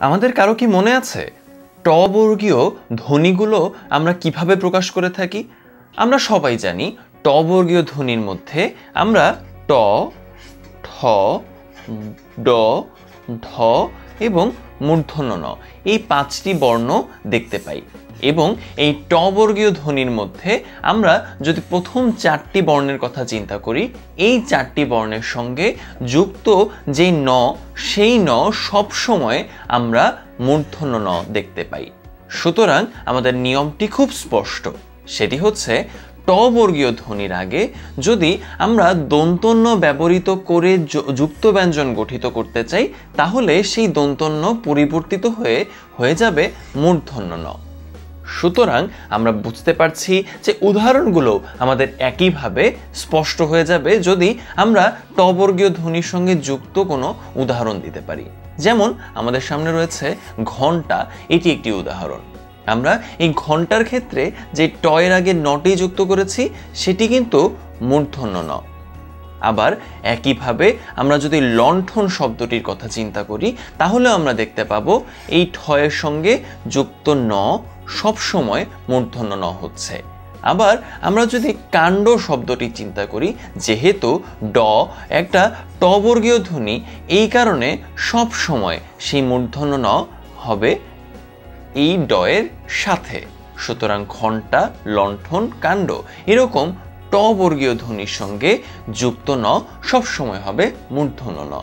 আমাদের কারও কি মনে আছে? ট বর্গীয় ধ্বনিগুলো আমরা কীভাবে প্রকাশ করে থাকি? আমরা সবাই জানি ট বর্গীয় ধ্বনির মধ্যে আমরা ট, ঠ, ড ঢ এবং মূর্ধন্য ন এই পাঁচটি বর্ণ দেখতে পাই। এবং এই ট বর্গীয় ধ্বনির মধ্যে আমরা যদি প্রথম চারটি বর্ণের কথা চিন্তা করি, এই চারটি বর্ণের সঙ্গে যুক্ত যেই ন, সেই ন সবসময় আমরা মূর্ধন্য ন দেখতে পাই। সুতরাং আমাদের নিয়মটি খুব স্পষ্ট। সেটি হচ্ছে ট বর্গীয় ধ্বনির আগে যদি আমরা দন্তন্য ব্যবহৃত করে যুক্ত ব্যঞ্জন গঠিত করতে চাই, তাহলে সেই দন্তন্য পরিবর্তিত হয়ে হয়ে যাবে মূর্ধন্য ন। সুতরাং আমরা বুঝতে পারছি যে উদাহরণগুলো আমাদের একইভাবে স্পষ্ট হয়ে যাবে যদি আমরা টবর্গীয় ধ্বনির সঙ্গে যুক্ত কোনো উদাহরণ দিতে পারি। যেমন আমাদের সামনে রয়েছে ঘণ্টা এটি একটি উদাহরণ। আমরা এই ঘণ্টার ক্ষেত্রে যে টয়ের আগে নটি যুক্ত করেছি, সেটি কিন্তু মূর্ধন্য ন আবার একইভাবে আমরা যদি লণ্ঠন শব্দটির কথা চিন্তা করি তাহলে আমরা দেখতে পাবো এই ঠয়ের সঙ্গে যুক্ত ন সবসময় মূর্ধন্য ন হচ্ছে। আবার আমরা যদি কাণ্ড শব্দটি চিন্তা করি, যেহেতু ড একটা টবর্গীয় ধ্বনি, এই কারণে সব সময় সেই মূর্ধন্য ন হবে এই ডয়ের সাথে। সুতরাং ঘণ্টা, লণ্ঠন, কাণ্ড এরকম ট বর্গীয় ধ্বনির সঙ্গে যুক্ত ন সবসময় হবে মূর্ধন্য ন।